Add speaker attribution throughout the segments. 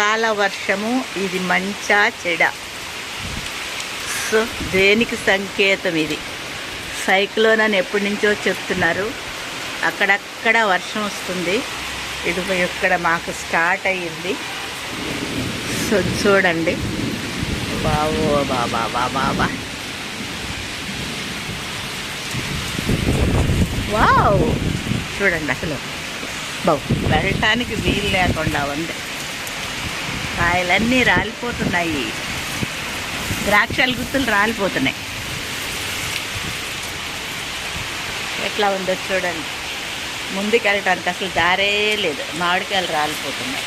Speaker 1: అకాల వర్షము ఇది మంచా చెడ. సో దేనికి సంకేతం ఇది? సైక్లోన్ అని ఎప్పటి నుంచో చెప్తున్నారు. అక్కడక్కడ వర్షం వస్తుంది. ఇది ఇక్కడ మాకు స్టార్ట్ అయ్యింది. సో చూడండి. బాబో బాబా బాబా బా వావ్ చూడండి అసలు. బాబు వెళ్ళటానికి వీలు లేకుండా ఉంది. కాయలన్నీ రాలిపోతున్నాయి. ద్రాక్షల గుత్తులు రాలిపోతున్నాయి. ఎట్లా ఉందో చూడండి. ముందుకు వెళ్ళటానికి అసలు దారే లేదు. మామిడికాయలు రాలిపోతున్నాయి.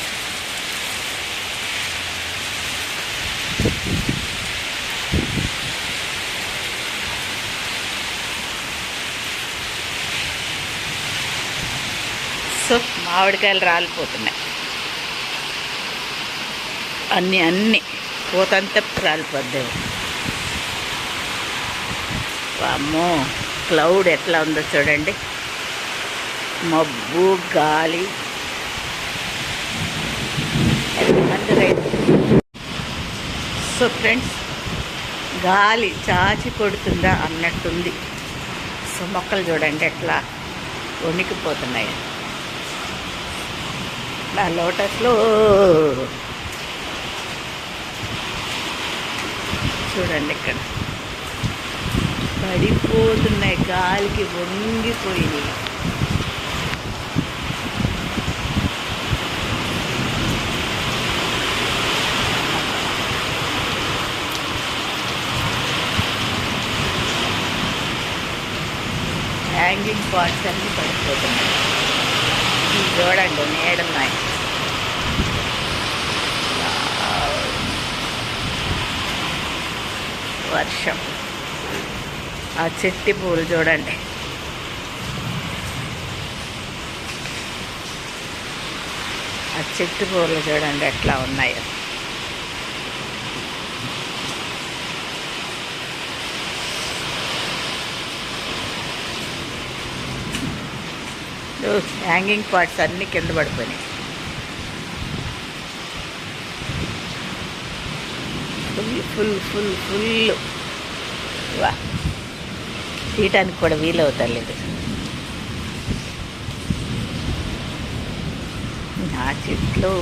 Speaker 1: సో మామిడికాయలు రాలిపోతున్నాయి. అన్నీ అన్నీ. పూతంతా రాలిపోద్దేమో అమ్మో క్లౌడ్ ఎట్లా ఉందో చూడండి. మబ్బు గాలి. సో ఫ్రెండ్స్ గాలి చాచి కొడుతుందా అన్నట్టుంది. సో మొక్కలు చూడండి ఎట్లా వణికిపోతున్నాయి. నా లోటస్లో చూడండి ఇక్కడ. పడిపోతున్నాయి గాలికి వంగిపోయినాయి. హ్యాంగింగ్ పార్ట్స్ అన్నీ పడిపోతున్నాయి. చూడండి నీడన్నాయి వర్షం. ఆ చెట్టి పూలు చూడండి. ఆ చెట్టు పూలు చూడండి ఎట్లా ఉన్నాయో. హ్యాంగింగ్ పార్ట్స్ అన్నీ కింద పడిపోయినాయి. ఫుల్ ఫుల్ ఫుల్ ఫుల్ వా. తీయటానికి కూడా వీలవుతలేదు నా చెట్లు.